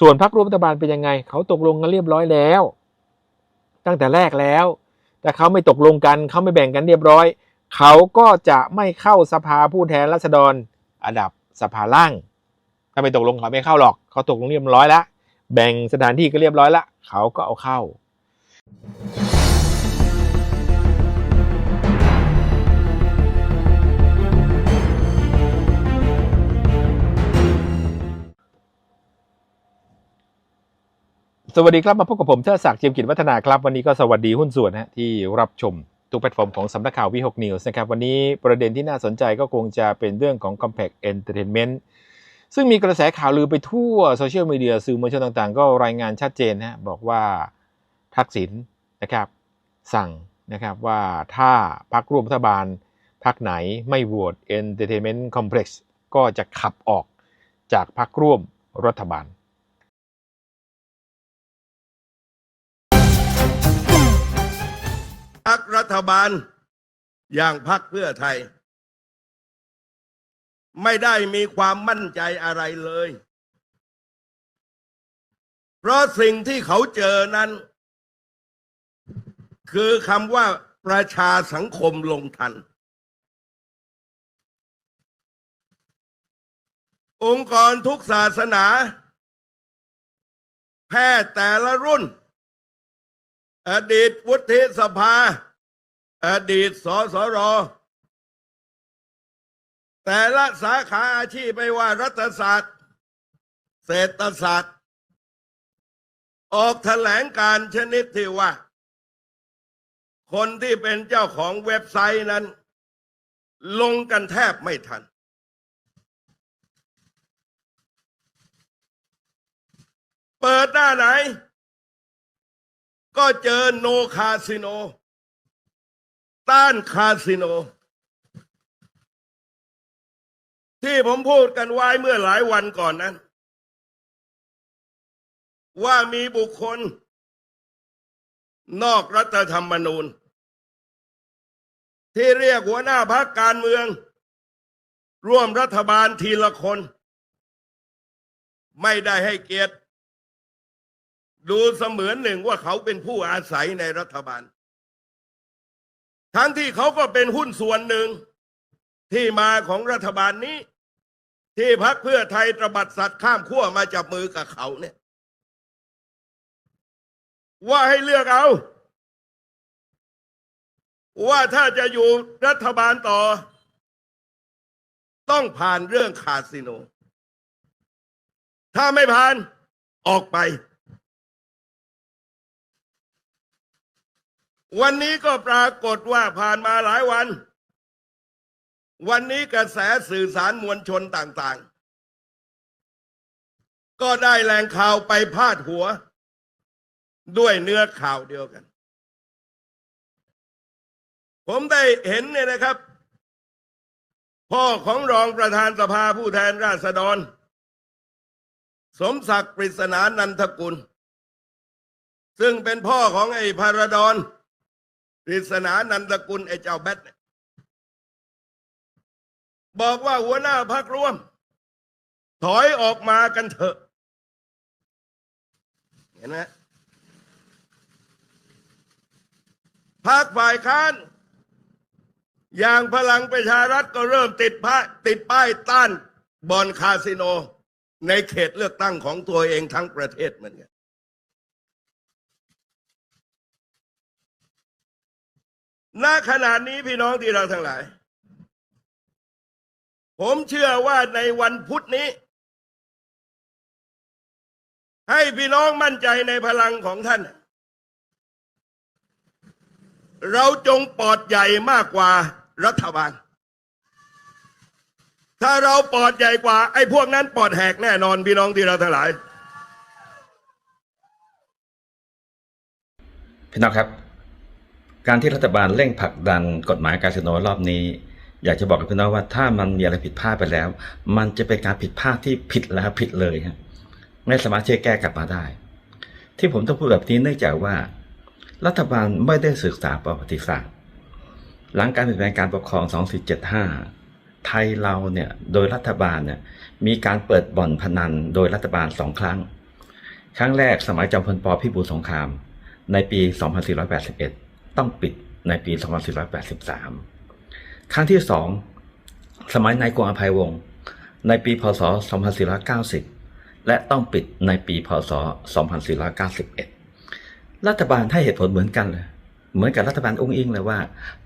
ส่วนพรรคร่วมรัฐบาลเป็นยังไง เขาตกลงกันเรียบร้อยแล้ว ตั้งแต่แรกแล้ว แต่เขาไม่ตกลงกันเขาไม่แบ่งกันเรียบร้อย เขาก็จะไม่เข้าสภาผู้แทนราษฎรอันดับสภาล่างถ้าไม่ตกลงเขาไม่เข้าหรอก เขาตกลงเรียบร้อยแล้วแบ่งสถานที่ก็เรียบร้อยแล้วเขาก็เอาเข้า สวัสดีครับมาพบกับผมเทิดศักดิ์เจียมกิจวัฒนาครับ วันนี้ก็สวัสดีหุ้นส่วนนะที่รับชมทุกแพลตฟอร์มของสำนักข่าววิหกนิวส์นะครับ วันนี้ประเด็นที่น่าสนใจก็คงจะเป็นเรื่องของ Compact Entertainment ซึ่งมีกระแสข่าวลือไปทั่วโซเชียลมีเดียสื่อมวลชนต่างๆ ก็รายงานชัดเจนนะบอกว่าทักษิณนะครับ สั่งนะครับว่าถ้าพรรคร่วมรัฐบาลพรรคไหนไม่โหวต Entertainment Complex ก็จะขับออกจากพรรคร่วมรัฐบาล รัฐบาลอย่างพักเพื่อไทย ไม่ได้มีความมั่นใจอะไรเลย เพราะสิ่งที่เขาเจอนั้น คือคำว่าประชาสังคมลงทัน องค์กรทุกศาสนา แพทย์แต่ละรุ่น อดีตวุฒิสภา อดีตสสร แต่ละสาขาอาชีพไม่ว่ารัฐศาสตร์ เศรษฐศาสตร์ ออกแถลงการชนิดที่ว่า คนที่เป็นเจ้าของเว็บไซต์นั้น ลงกันแทบไม่ทัน เปิดหน้าไหน ก็เจอโนคาสิโน ต้านคาสิโน ที่ผมพูดกันไว้เมื่อหลายวันก่อนนั้น ว่ามีบุคคล นอกรัฐธรรมนูญ ที่เรียกหัวหน้าพักการเมือง ร่วมรัฐบาลทีละคน ไม่ได้ให้เกียรติ ดูเสมือนหนึ่งว่าเขาเป็นผู้อาศัยในรัฐบาล ทั้งที่เขาก็เป็นหุ้นส่วนหนึ่งที่มาของรัฐบาลนี้ ที่พักเพื่อไทยตระบัดสัตว์ข้ามขั้วมาจับมือกับเขาเนี่ย ว่าให้เลือกเอา ว่าถ้าจะอยู่รัฐบาลต่อ ต้องผ่านเรื่องคาสิโน ถ้าไม่ผ่านออกไป วันนี้ก็ปรากฏว่าผ่านมาหลายวัน วันนี้กระแสสื่อสารมวลชนต่างๆ ก็ได้แหล่งข่าวไปพาดหัว ด้วยเนื้อข่าวเดียวกัน ผมได้เห็นเนี่ยนะครับ พ่อของรองประธานสภาผู้แทนราษฎร สมศักดิ์ปริศนานันทกุล ซึ่งเป็นพ่อของไอ้พาราดอน ปริศนานันทกุลไอ้เจ้าแบทบอกว่าหัวหน้าพักร่วม ถอยออกมากันเถอะ เห็นไหมพักฝ่ายค้าน อย่างพลังประชารัฐก็เริ่มติดป้าติดป้ายต้านบอลคาสิโน ในเขตเลือกตั้งของตัวเองทั้งประเทศเหมือนกัน ณขณะนี้พี่น้องที่เราทั้งหลาย ผมเชื่อว่าในวันพุธนี้ ให้พี่น้องมั่นใจในพลังของท่าน เราจงปลอดใหญ่มากกว่ารัฐบาล ถ้าเราปลอดใหญ่กว่า ไอ้พวกนั้นปลอดแหกแน่นอนพี่น้องที่เราทั้งหลาย พี่น้องครับ การที่รัฐบาลเร่งผลักดันกฎหมายคาสิโนรอบนี้ อยากจะบอกกับพี่น้องว่าถ้ามันมีอะไรผิดพลาดไปแล้ว มันจะเป็นการผิดพลาดที่ผิดแล้วผิดเลยฮะไม่สามารถที่จะแก้กลับมาได้ ที่ผมต้องพูดแบบนี้เนื่องจากว่า รัฐบาลไม่ได้ศึกษาประวัติศาสตร์ หลังการเปลี่ยนแปลงการปกครอง 2475 ไทยเราเนี่ยโดยรัฐบาลเนี่ยมีการเปิดบ่อนพนันโดยรัฐบาลสองครั้ง ครั้งแรกสมัยจอมพลปพิบูลสงคราม ในปี 2481 ต้องปิดในปี 2483 ครั้งที่สองสมัยนายกวงอภัยวงศ์ในปี พศ 2490 และต้องปิดในปี พศ 2491 รัฐบาลให้เหตุผลเหมือนกันเลย เหมือนกับรัฐบาลองค์อิงเลยว่า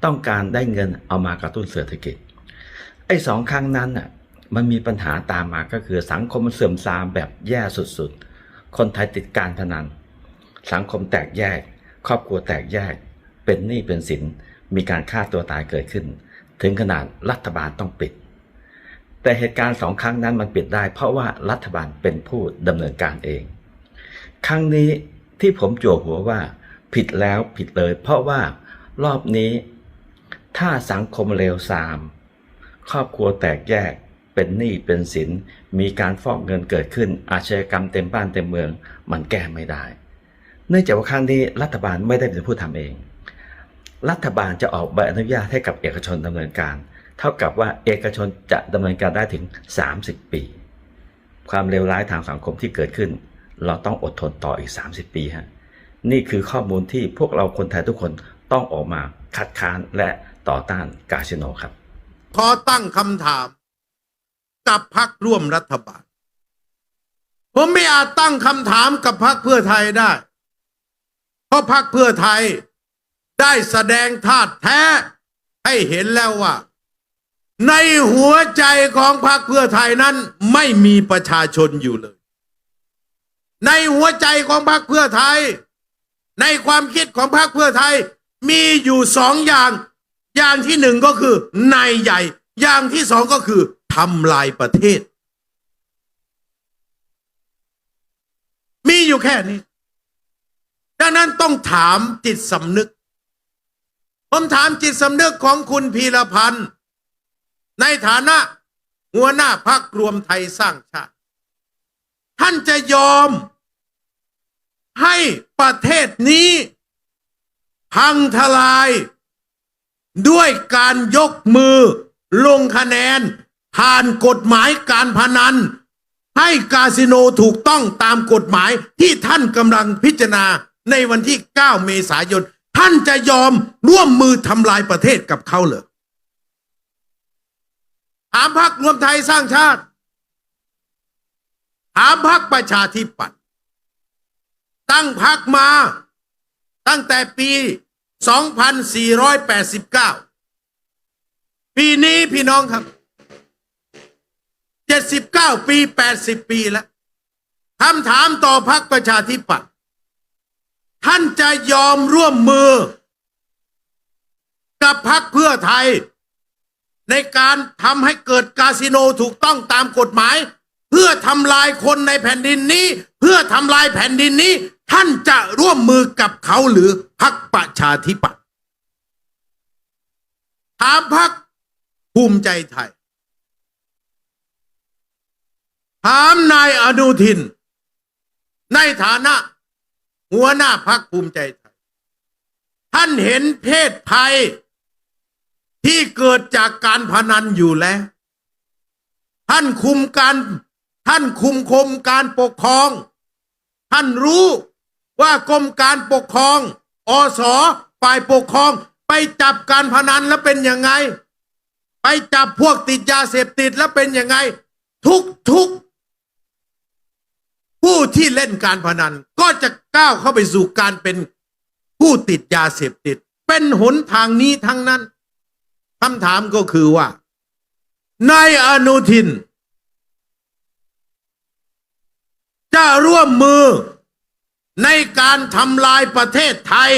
ต้องการได้เงินเอามากระตุ้นเศรษฐกิจ ไอ้สองครั้งนั้นน่ะ มันมีปัญหาตามมาก็คือสังคมมันเสื่อมทรามแบบแย่สุดๆ คนไทยติดการพนัน สังคมแตกแยก ครอบครัวแตกแยก เป็นหนี้เป็นสินมีการฆ่าตัวตายเกิดขึ้น ถึงขนาดรัฐบาลต้องปิด แต่เหตุการณ์สองครั้งนั้นมันปิดได้ เพราะว่ารัฐบาลเป็นผู้ดำเนินการเอง ครั้งนี้ที่ผมจั่วหัวว่า ผิดแล้วผิดเลย เพราะว่ารอบนี้ ถ้าสังคมเลวทราม ครอบครัวแตกแยกเป็นหนี้เป็นสินมีการฟอกเงินเกิดขึ้น อาชญากรรมเต็มบ้านเต็มเมือง มันแก้ไม่ได้ เนื่องจากว่าครั้งนี้รัฐบาลไม่ได้เป็นผู้ทำเอง รัฐบาลจะออกใบอนุญาตให้กับเอกชนดำเนินการ เท่ากับว่าเอกชนจะดำเนินการได้ถึง 30 ปี ความเลวร้ายทางสังคมที่เกิดขึ้น เราต้องอดทนต่ออีก 30 ปีฮะนี่คือข้อมูลที่พวกเราคนไทยทุกคนต้องออกมาคัดค้านและต่อต้านกาสิโนครับ ขอตั้งคำถาม กับพักร่วมรัฐบาล ผมไม่อาจตั้งคำถามกับพักเพื่อไทยได้ เพราะพักเพื่อไทย ได้แสดงธาตุแท้ ให้เห็นแล้วว่า ในหัวใจของพรรคเพื่อไทยนั้น ไม่มีประชาชนอยู่เลย ในหัวใจของพรรคเพื่อไทย ในความคิดของพรรคเพื่อไทย มีอยู่สองอย่าง อย่างที่หนึ่งก็คือนายใหญ่ อย่างที่สองก็คือทำลายประเทศ มีอยู่แค่นี้ดังนั้นต้องถามจิตสำนึก ผมถามจิตสำนึกของคุณพีรพันธ์ในฐานะหัวหน้าพักรวมไทยสร้างชาติ ท่านจะยอม ให้ประเทศนี้ พังทลาย ด้วยการยกมือลงคะแนน ผ่านกฎหมายการพนัน ให้คาสิโนถูกต้องตามกฎหมายที่ท่านกำลังพิจารณาในวันที่ 9 เมษายน ท่านจะยอมร่วมมือทำลายประเทศกับเขาเหรอถามพักรวมไทยสร้างชาติถามพักประชาธิปัตย์ตั้งพักมาตั้งแต่ปี 2489 ปีนี้พี่น้องครับ 79 ปี 80 ปีแล้วคำถามต่อพักประชาธิปัตย์ ท่านจะยอมร่วมมือ กับพักเพื่อไทย ในการทำให้เกิดคาสิโนถูกต้องตามกฎหมาย เพื่อทำลายคนในแผ่นดินนี้ เพื่อทำลายแผ่นดินนี้ ท่านจะร่วมมือกับเขาหรือพักประชาธิปัตย์ถามพักภูมิใจไทย ถามนายอนุทิน ในฐานะ หัวหน้าพักภูมิใจไทย ท่านเห็นเพศภัย ที่เกิดจากการพนันอยู่แล้ว ท่านคุมการท่านคุมคมการปกครอง ท่านรู้ว่ากรมการปกครอง อสฝ่ายปกครอง ไปจับการพนันแล้วเป็นยังไง ไปจับพวกติดยาเสพติดแล้วเป็นยังไง ทุกทุก ผู้ที่เล่นการพนันก็จะก้าวเข้าไปสู่การเป็นผู้ติดยาเสพติด เป็นหนทางนี้ทั้งนั้นคำถามก็คือว่านายอนุทิน จะร่วมมือในการทำลายประเทศไทย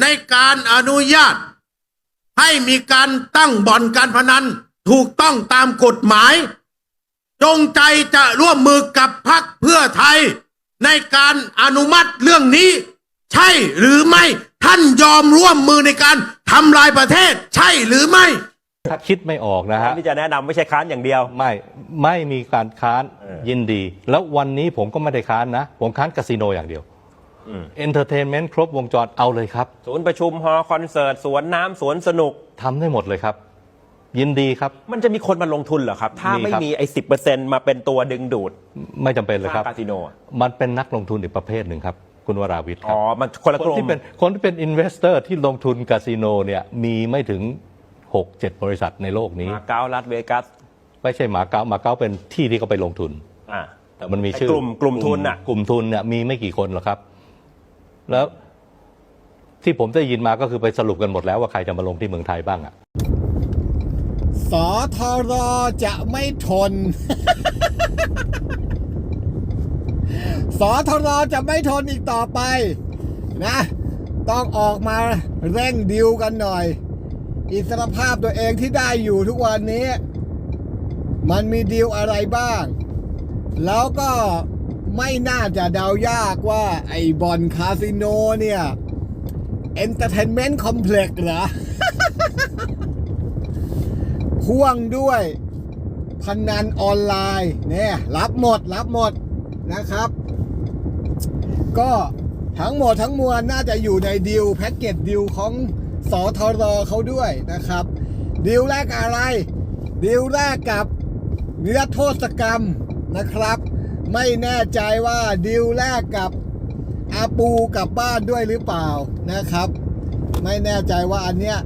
ในการอนุญาต ให้มีการตั้งบ่อนการพนันถูกต้องตามกฎหมาย จงใจจะร่วมมือกับพรรคเพื่อไทย ในการอนุมัติเรื่องนี้ ใช่หรือไม่ท่านยอมร่วมมือในการทำลายประเทศ ใช่หรือไม่ถ้าคิดไม่ออกนะฮะที่จะแนะนำไม่ใช่ค้านอย่างเดียว ไม่ไม่มีการค้านเออยินดี แล้ววันนี้ผมก็ไม่ได้ค้านนะ ผมค้านคาสิโนอย่างเดียวอืม เอนเตอร์เทนเมนต์ครบวงจรเอาเลยครับศูนย์ประชุมฮอลล์คอนเสิร์ตสวนน้ำสวนสนุก ทำได้หมดเลยครับ ยินดีครับ มันจะมีคนมาลงทุนเหรอครับ ถ้ามีไม่ครับมีไอ้สิบเปอร์เซ็นมาเป็นตัวดึงดูดไม่จำเป็นเลยครับสร้างคาสิโนอะมันเป็นนักลงทุนอีกประเภทหนึ่งครับ คุณวราวิทย์คอ๋รัอบมันคนละคกนลุ่มที่เป็นคนที่เป็นอินเวสเตอร์ที่ลงทุนคาสิโนเนี่ยมีไม่ถึง 6-7 บริษัทในโลกนี้มาเก๊าลาสเวกัสไม่ใช่หมาเก๊าหมาเก๊าเป็นที่ที่เขาไปลงทุนอ่าแต่มันมีชื่อไกลุ่มกลุ่มทุนน่ะกลุ่มทุนเนี่ยมีไม่กี่คนหรอกครับ แล้วที่ผมได้ยินมาก็คือไปสรุปกันหมดแล้วว่าใครจะมาลงที่เมืองไทยบ้างอะ สอทอรอจะไม่ทน สอทอรอจะไม่ทนอีกต่อไป นะ ต้องออกมาเร่งดิวกันหน่อย อิสรภาพตัวเองที่ได้อยู่ทุกวันนี้ มันมีดิวอะไรบ้าง แล้วก็ไม่น่าจะเดายากว่าไอ้บอลคาสิโนเนี่ยเอนเตอร์เทนเมนต์คอมเพล็กซ์เหรอ พ่วงด้วยพนันออนไลน์เนี่ยรับหมดรับหมดนะครับ ก็ทั้งหมดทั้งมวลน่าจะอยู่ในดีลแพ็กเกจดีลของสอทรเขาด้วยนะครับดีลแรกอะไรดีลแรกกับเนื้อโทษกรรมนะครับ ไม่แน่ใจว่าดีลแรกกับอาปูกลับบ้านด้วยหรือเปล่านะครับ ไม่แน่ใจว่าอันเนี้ย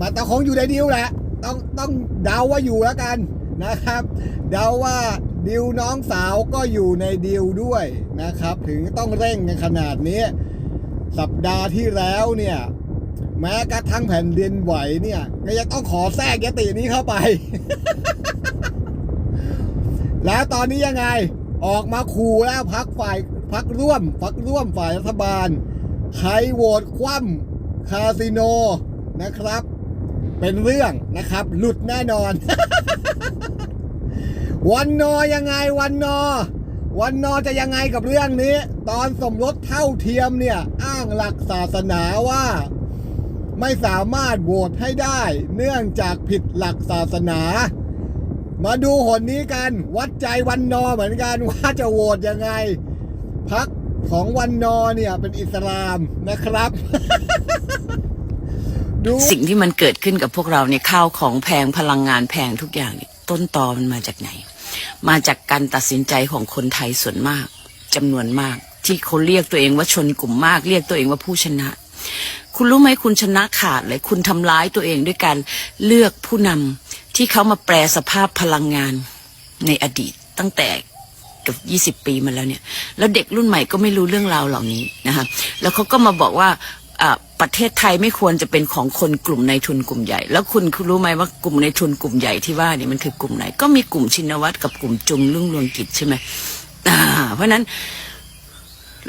มันแต่คงอยู่ในดีลแหละ ต้องต้องเดาว่าอยู่แล้วกันนะครับ เดาว่าดิวน้องสาวก็อยู่ในดิวด้วยนะครับ ถึงต้องเร่งกันขนาดนี้ สัปดาห์ที่แล้วเนี่ย แม้กระทั่งแผ่นดินไหวเนี่ย ก็ยังต้องขอแทรกยตินี้เข้าไป แล้วตอนนี้ยังไงออกมาขู่แล้วพักฝ่ายพักร่วมพักร่วมฝ่ายรัฐบาล ใครโหวตคว่ำคาสิโนนะครับ เป็นเรื่องนะครับ หลุดแน่นอน วันนอยังไงวันนอ วันนอจะยังไงกับเรื่องนี้ ตอนสมรสเท่าเทียมเนี่ย อ้างหลักศาสนาว่า ไม่สามารถโหวตให้ได้ เนื่องจากผิดหลักศาสนา มาดูหนนี้กัน วัดใจวันนอเหมือนกันว่าจะโหวตยังไงพักของวันนอเนี่ยเป็นอิสลามนะครับ สิ่งที่มันเกิดขึ้นกับพวกเราเนี่ยข้าวของแพงพลังงานแพงทุกอย่างเนี่ยต้นตอมันมาจากไหน มาจากการตัดสินใจของคนไทยส่วนมากจำนวนมาก ที่เขาเรียกตัวเองว่าชนกลุ่มมาก เรียกตัวเองว่าผู้ชนะ คุณรู้ไหมคุณชนะขาดเลยคุณทำร้ายตัวเองด้วยการเลือกผู้นำที่เขามาแปลสภาพพลังงานในอดีตตั้งแต่เกับ 20 ปีมาแล้วเนี่ย แล้วเด็กรุ่นใหม่ก็ไม่รู้เรื่องราวเหล่านี้นะคะ แล้วเขาก็มาบอกว่า ประเทศไทยไม่ควรจะเป็นของคนกลุ่มในทุนกลุ่มใหญ่ แล้วคุณรู้ไหมว่ากลุ่มในทุนกลุ่มใหญ่ที่ว่านี่มันคือกลุ่มไหน ก็มีกลุ่มชินวัตรกับกลุ่มจุงเรื่งรวงกิจใช่ไหมอ่า เพราะนั้น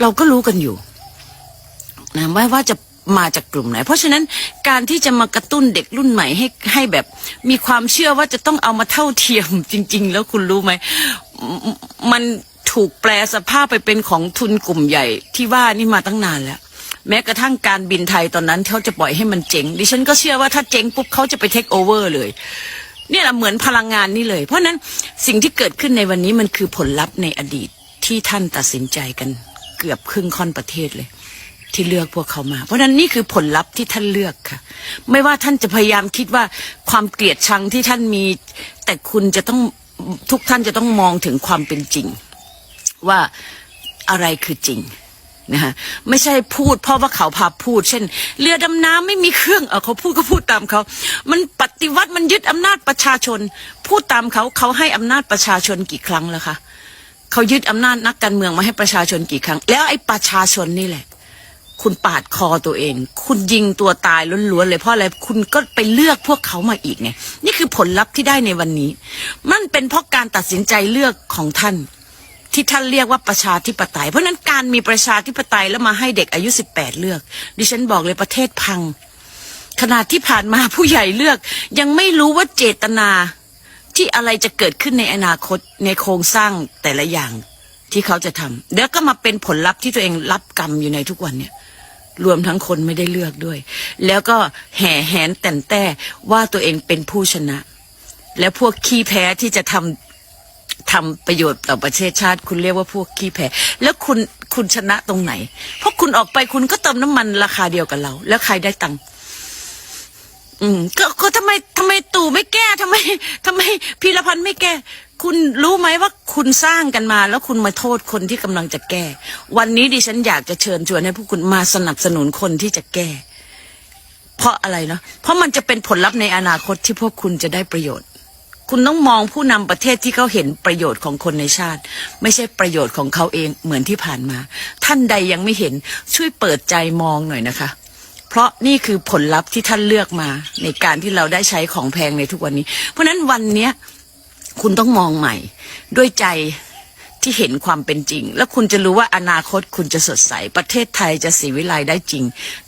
เราก็รู้กันอยู่นะว่าว่าจะมาจากกลุ่มไหน เพราะฉะนั้นการที่จะมากระตุ้นเด็กรุ่นใหม่ให้ให้แบบ มีความเชื่อว่าจะต้องเอามาเท่าเทียมจริง ๆ แล้วคุณรู้ไหมมันถูกแปลสภาพไปเป็นของทุนกลุ่มใหญ่ที่ว่านี่มาตั้งนานแล้ว แม้กระทั่งการบินไทยตอนนั้นเขาจะปล่อยให้มันเจ๊งดิฉันก็เชื่อว่าถ้าเจ๊งปุ๊บเขาจะไปเทคโอเวอร์เลย เนี่ยแหละเหมือนพลังงานนี่เลย เพราะนั้นสิ่งที่เกิดขึ้นในวันนี้มันคือผลลัพธ์ในอดีตที่ท่านตัดสินใจกันเกือบครึ่งค่อนประเทศเลย ที่เลือกพวกเขามา เพราะนั้นนี่คือผลลัพธ์ที่ท่านเลือกค่ะ ไม่ว่าท่านจะพยายามคิดว่าความเกลียดชังที่ท่านมี แต่คุณจะต้องทุกท่านจะต้องมองถึงความเป็นจริง ว่าอะไรคือจริง นะฮะไม่ใช่พูดเพราะว่าเขาพาพูด เช่น เรือดำน้ำไม่มีเครื่องเออเขาพูดก็พูดตามเขา มันปฏิวัติมันยึดอำนาจประชาชน พูดตามเขาเขาให้อำนาจประชาชนกี่ครั้งแล้วคะเขายึดอำนาจนักการเมืองมาให้ประชาชนกี่ครั้ง แล้วไอ้ประชาชนนี่แหละ คุณปาดคอตัวเอง คุณยิงตัวตายล้วนๆเลยเพราะอะไรคุณก็ไปเลือกพวกเขามาอีกไงนี่คือผลลัพธ์ที่ได้ในวันนี้ มันเป็นเพราะการตัดสินใจเลือกของท่าน ที่ท่านเรียกว่าประชาธิปไตย เพราะนั้นการมีประชาธิปไตยแล้วมาให้เด็กอายุ 18 เลือก ดิฉันบอกเลยประเทศพัง ขนาดที่ผ่านมาผู้ใหญ่เลือก ยังไม่รู้ว่าเจตนาที่อะไรจะเกิดขึ้นในอนาคตในโครงสร้างแต่ละอย่างที่เขาจะทำแล้วก็มาเป็นผลลัพธ์ที่ตัวเองรับกรรมอยู่ในทุกวันเนี่ยรวมทั้งคนไม่ได้เลือกด้วย แล้วก็แห่แหนแต่นแต่ว่าตัวเองเป็นผู้ชนะ แล้วพวกขี้แพ้ที่จะทำ ทำประโยชน์ต่อประเทศชาติ คุณเรียกว่าพวกขี้แพ้แล้วคุณคุณชนะตรงไหน เพราะคุณออกไปคุณก็เติมน้ำมันราคาเดียวกับเรา แล้วใครได้ตังค์อืมก็ก็ทำไมทำไมตู่ไม่แก้ทำไมทำไมพีรพันธ์ไม่แก้ คุณรู้ไหมว่าคุณสร้างกันมา แล้วคุณมาโทษคนที่กำลังจะแก้ วันนี้ดิฉันอยากจะเชิญชวนให้พวกคุณมาสนับสนุนคนที่จะแก้ เพราะอะไรเนาะเพราะมันจะเป็นผลลัพธ์ในอนาคตที่พวกคุณจะได้ประโยชน์ คุณต้องมองผู้นำประเทศที่เขาเห็นประโยชน์ของคนในชาติ ไม่ใช่ประโยชน์ของเขาเองเหมือนที่ผ่านมา ท่านใดยังไม่เห็นช่วยเปิดใจมองหน่อยนะคะ เพราะนี่คือผลลัพธ์ที่ท่านเลือกมา ในการที่เราได้ใช้ของแพงในทุกวันนี้ เพราะนั้นวันนี้คุณต้องมองใหม่ ด้วยใจที่เห็นความเป็นจริง แล้วคุณจะรู้ว่าอนาคตคุณจะสดใส ประเทศไทยจะสีวิไลได้จริง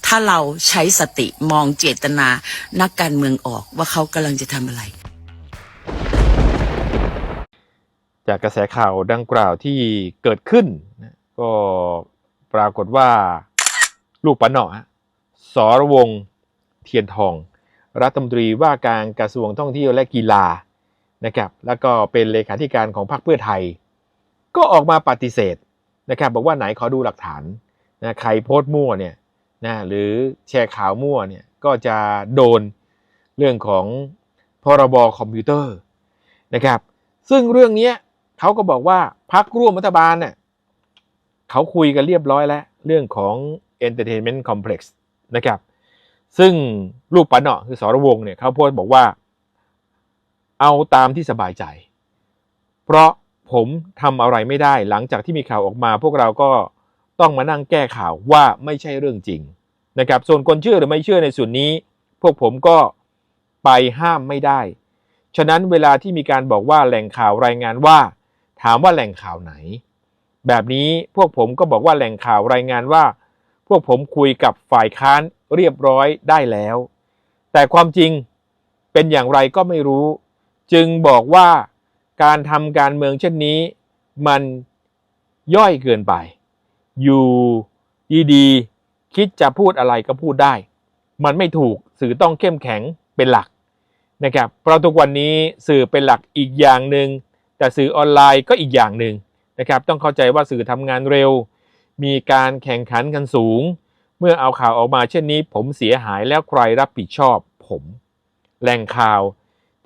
ถ้าเราใช้สติมองเจตนา นักการเมืองออกว่าเขากำลังจะทำอะไร จากกระแสข่าวดังกล่าวที่เกิดขึ้น ก็ปรากฏว่าลูกปะเนาะสรวงเทียนทอง รัฐมนตรีว่าการกระทรวงท่องเที่ยวและกีฬานะครับแล้วก็เป็นเลขาธิการของพรรคเพื่อไทย ก็ออกมาปฏิเสธนะครับบอกว่าไหนขอดูหลักฐานนะใครโพสต์มั่วเนี่ยนะหรือแชร์ข่าวมั่วเนี่ยก็จะโดนเรื่องของ พรบคอมพิวเตอร์นะครับ ซึ่งเรื่องนี้เขาก็บอกว่าพักร่วมรัฐบาลเนี่ยเขาคุยกันเรียบร้อยแล้ว เรื่องของ Entertainment Complex นะครับ ซึ่งลูกปะเนาะคือสรวงเนี่ยเขาพสต์บอกว่า เอาตามที่สบายใจ เพราะผมทำอะไรไม่ได้หลังจากที่มีข่าวออกมา พวกเราก็ต้องมานั่งแก้ข่าวว่าไม่ใช่เรื่องจริงนะครับ ส่วนคนเชื่อหรือไม่เชื่อในส่วนนี้ พวกผมก็ ไปห้ามไม่ได้ ฉะนั้นเวลาที่มีการบอกว่าแหล่งข่าวรายงานว่า ถามว่าแหล่งข่าวไหน แบบนี้พวกผมก็บอกว่าแหล่งข่าวรายงานว่า พวกผมคุยกับฝ่ายค้านเรียบร้อยได้แล้ว แต่ความจริงเป็นอย่างไรก็ไม่รู้ จึงบอกว่าการทำการเมืองเช่นนี้ มันย่อยเกินไป อยู่ดีๆคิดจะพูดอะไรก็พูดได้ มันไม่ถูกสื่อต้องเข้มแข็งเป็นหลัก นะครับเพราะทุกวันนี้สื่อเป็นหลักอีกอย่างหนึ่งแต่สื่อออนไลน์ก็อีกอย่างหนึ่งนะครับต้องเข้าใจว่าสื่อทำงานเร็ว มีการแข่งขันกันสูง เมื่อเอาข่าวออกมาเช่นนี้ ผมเสียหายแล้วใครรับผิดชอบผมแหล่งข่าว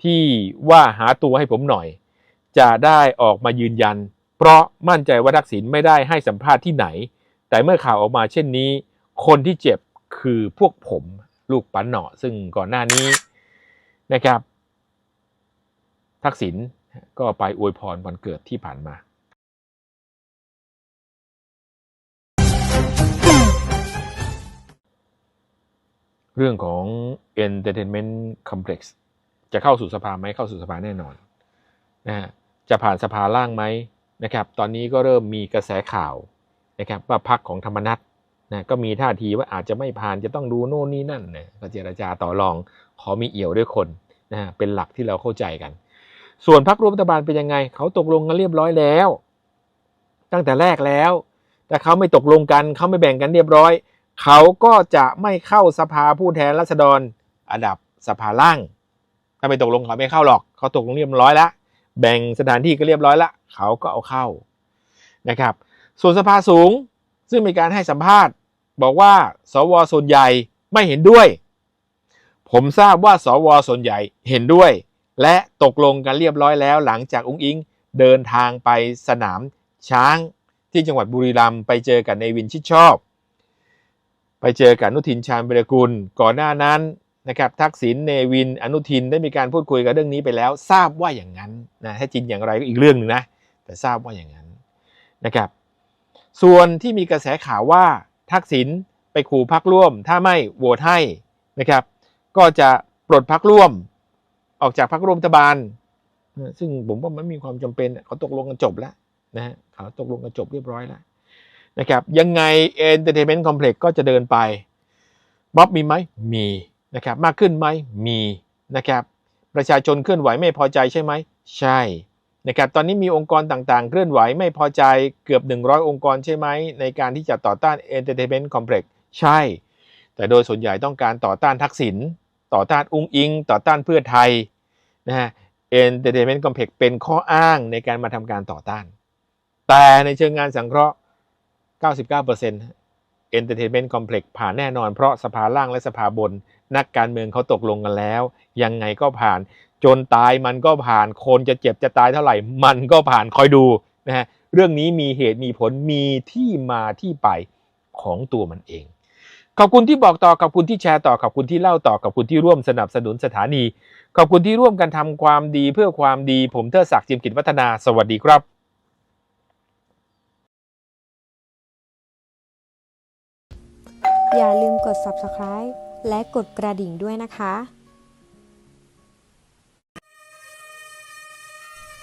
ที่ว่าหาตัวให้ผมหน่อย จะได้ออกมายืนยัน เพราะมั่นใจว่าทักษิณไม่ได้ให้สัมภาษณ์ที่ไหน แต่เมื่อข่าวออกมาเช่นนี้ คนที่เจ็บคือพวกผมลูกปันเหนาะซึ่งก่อนหน้านี้ นะครับ ทักษิณก็ไปอวยพรวันเกิดที่ผ่านมาเรื่องของ Entertainment Complex จะเข้าสู่สภาไหมเข้าสู่สภาแน่นอนนะฮะจะผ่านสภาล่างไหมนะครับ ตอนนี้ก็เริ่มมีกระแสข่าวนะครับว่าพักของธรรมนัต นะก็มีท่าทีว่าอาจจะไม่ผ่านจะต้องดูโน่นนี่นั่นนะก็เจรจาต่อรองขอมีเอี่ยวด้วยคนนะฮะเป็นหลักที่เราเข้าใจกัน ส่วนพักร่วมรัฐบาลเป็นยังไง เขาตกลงกันเรียบร้อยแล้ว ตั้งแต่แรกแล้วแต่เขาไม่ตกลงกันเขาไม่แบ่งกันเรียบร้อย เขาก็จะไม่เข้าสภาผู้แทนราษฎรอันดับสภาล่าง ถ้าไม่ตกลงเขาไม่เข้าหรอก เขาตกลงเรียบร้อยแล้วแบ่งสถานที่ก็เรียบร้อยแล้วเขาก็เอาเข้านะครับ ส่วนสภาสูงซึ่งมีการให้สัมภาษณ์ บอกว่า สวส่วนใหญ่ไม่เห็นด้วย ผมทราบว่า สวส่วนใหญ่เห็นด้วย และตกลงกันเรียบร้อยแล้ว หลังจากอุ้งอิงเดินทางไปสนามช้างที่จังหวัดบุรีรัมย์ไปเจอกับในวินชิดชอบ ไปเจอกับอนุทินชาญวิรกุลก่อนหน้านั้นนะครับทักษิณเนวินอนุทินได้มีการพูดคุยกันเรื่องนี้ไปแล้ว ทราบว่าอย่างนั้นนะถ้าจริงอย่างไรก็อีกเรื่องหนึ่งนะแต่ทราบว่าอย่างนั้นนะครับ ส่วนที่มีกระแสข่าวว่า ทักษิณไปขู่พักร่วม ถ้าไม่โหวตให้นะครับ ก็จะปลดพักร่วม ออกจากพักร่วมรัฐบาลนซึ่งผมว่ามันมีความจำเป็นเขาตกลงกันจบแล้วนะฮะเขาตกลงกันจบเรียบร้อยแล้วนะครับยังไง Entertainment Complex ก็จะเดินไปม็อบมีไหมมีนะครับมากขึ้นไหมมีนะครับประชาชนเคลื่อนไหวไม่พอใจใช่ไหม ใช่ นะครับตอนนี้มีองค์กรต่างๆ เคลื่อนไหวไม่พอใจเกือบ 100 องค์กรใช่ไหม ในการที่จะต่อต้าน Entertainment Complex ใช่ แต่โดยส่วนใหญ่ต้องการต่อต้านทักษิณต่อต้านอุ้งอิง ต่อต้านเพื่อไทยนะฮะ Entertainment Complex เป็นข้ออ้างในการมาทำการต่อต้าน แต่ในเชิงงานสังเคราะห์ 99% Entertainment Complex ผ่านแน่นอนเพราะสภาล่างและสภาบน นักการเมืองเขาตกลงกันแล้ว ยังไงก็ผ่าน จนตายมันก็ผ่านคนจะเจ็บจะตายเท่าไหร่ มันก็ผ่านคอยดูนะฮะเรื่องนี้มีเหตุมีผลมีที่มาที่ไปของตัวมันเอง ขอบคุณที่บอกต่อขอบคุณที่แชร์ต่อขอบคุณที่เล่าต่อขอบคุณที่ร่วมสนับสนุนสถานี ขอบคุณที่ร่วมกันทำความดีเพื่อความดี ผมเทอศักดิ์จิมกิจวัฒนาสวัสดีครับอย่าลืมกด subscribe และกดกระดิ่งด้วยนะคะ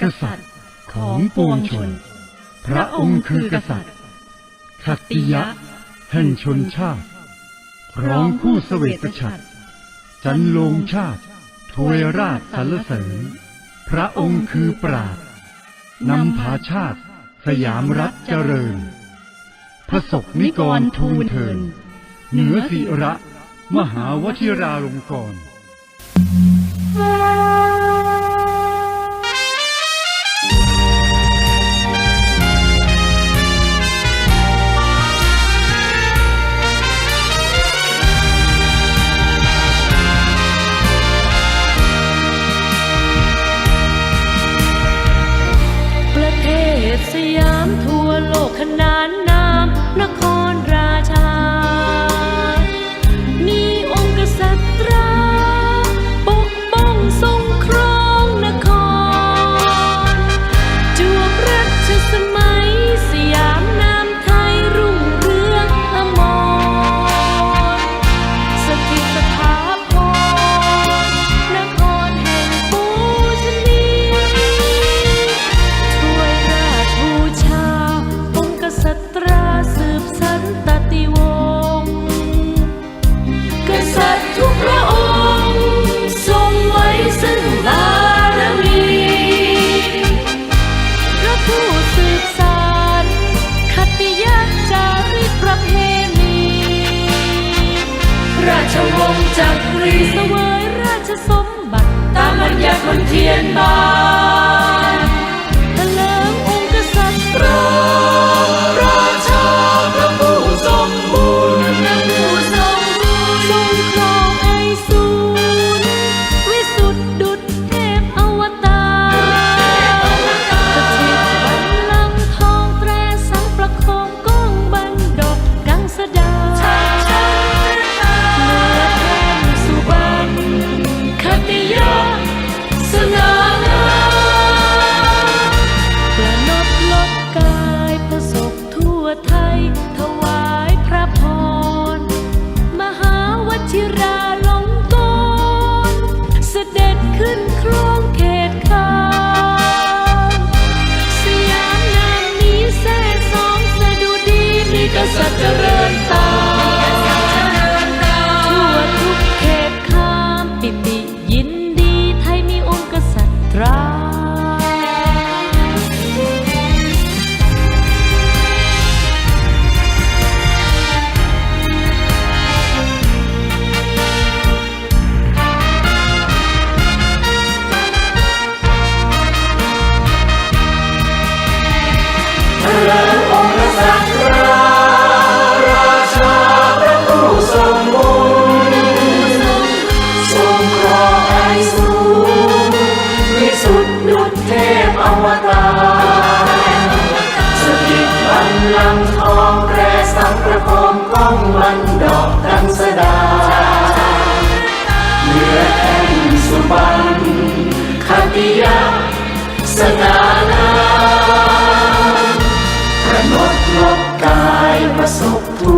กษัตริย์ของปวงชน พระองค์คือกษัตริย์ขัตติยะ แห่งชนชาติร้องคู่เสวตฉัตรจันโลงชาติถวยราชสรรเสริญ พระองค์คือปราดนำพาชาติ สยามรัฐเจริญ พระศกนิกรทูลเทิน เหนือศิระ มหาวชิราลงกรณ์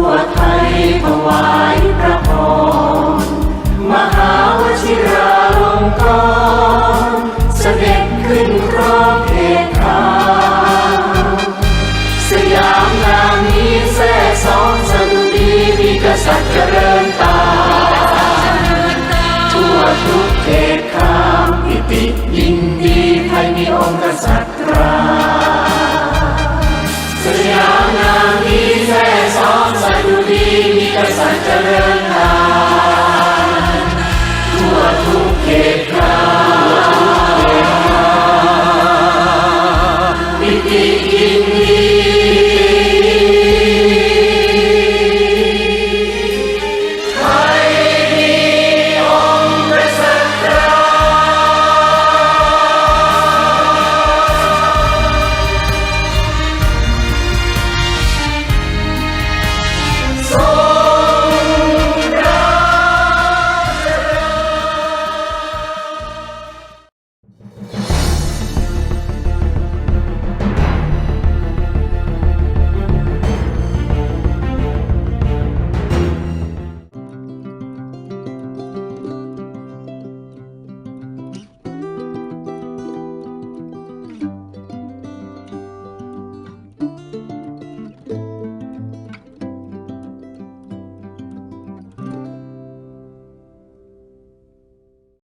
วไทยถวายพระพรมหาวชิราลงกรเสด็จขึ้นครองเทพาสยามนามนี้แท้สองสันดีมีกษัตริย์ you.